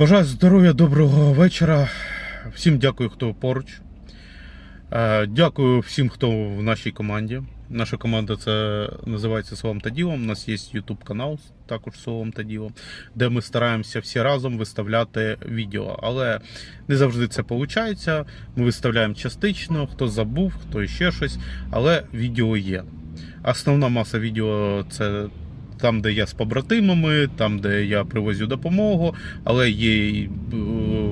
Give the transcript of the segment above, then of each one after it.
Бажаю здоров'я, доброго вечора. Всім дякую, хто поруч. Е, Дякую всім, хто в нашій команді. Наша команда це називається Словом та ділом. У нас є YouTube канал, також Словом та ділом, де ми стараємося всі разом виставляти відео. Але не завжди це виходить. Ми виставляємо частично, хто забув, хто ще щось, але відео є. Основна маса відео це там, де я з побратимами, там, де я привозю допомогу, але є е,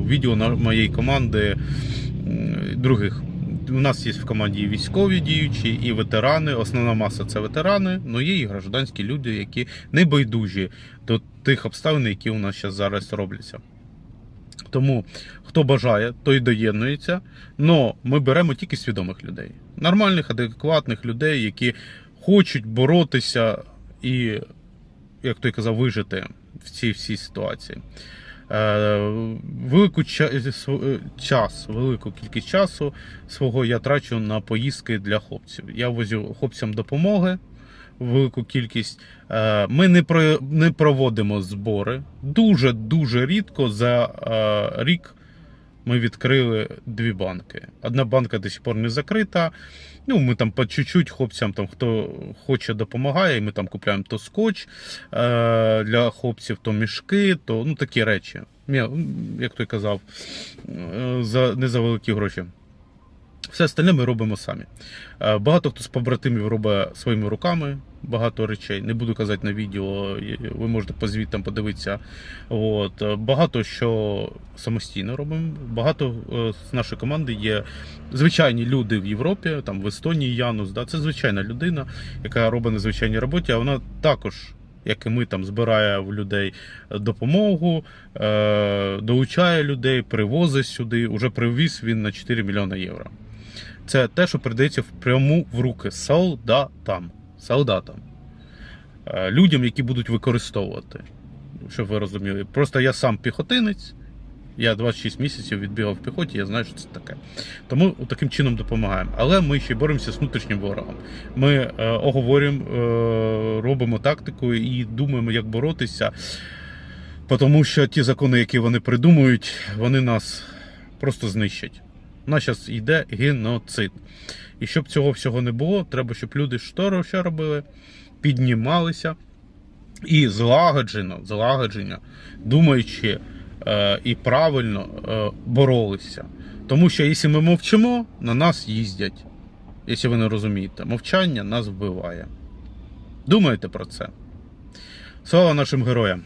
відео на моєї команди других. У нас є в команді військові діючі, і ветерани. Основна маса це ветерани, але є і гражданські люди, які не байдужі до тих обставин, які у нас зараз робляться. Тому хто бажає, той доєднується. Но ми беремо тільки свідомих людей, нормальних, адекватних людей, які хочуть боротися і, як той казав, вижити в цій всій ситуації. Е, Велику ча- час, велику кількість часу свого я трачу на поїздки для хлопців. Я возю хлопцям допомоги. Велику кількість. Е, Ми не не проводимо збори. Дуже дуже рідко за е, рік ми відкрили дві банки. Одна банка до сих пор не закрита. Ну, ми там по чуть-чуть хлопцям, там хто хоче, допомагає. і Ми там купуємо то скотч е, для хлопців, то мішки, то ну такі речі. Мє- Як той казав, е, за не за великі гроші. Все остальне ми робимо самі. Е, Багато хто з побратимів робить своїми руками багато речей. Не буду казати на відео, ви можете по звітам подивитися. От. Е, Багато що самостійно робимо. Багато е, з нашої команди є звичайні люди в Європі, там в Естонії Янус. Да, це звичайна людина, яка робить на звичайній роботі, а вона також. Як і ми там збирає в людей допомогу, е, долучає людей, привозить сюди. Уже привіз він на 4 мільйони євро. Це те, що передається впряму в руки солдатам. Солдатам. Е, Людям, які будуть використовувати. Щоб ви розуміли. Просто я сам піхотинець. Я 26 місяців відбігав в піхоті, я знаю, що це таке. Тому таким чином допомагаємо. Але ми ще й боремося з внутрішнім ворогом. Ми е, оговорюємо, е, робимо тактику і думаємо, як боротися. Тому що ті закони, які вони придумують, вони нас просто знищать. У нас зараз йде геноцид. І щоб цього всього не було, треба, щоб люди що, робили, піднімалися і злагоджено, злагоджено, думаючи е, і правильно е, боролися. Тому що якщо ми мовчимо, на нас їздять. Якщо ви не розумієте, мовчання нас вбиває. Думайте про це. Слава нашим героям!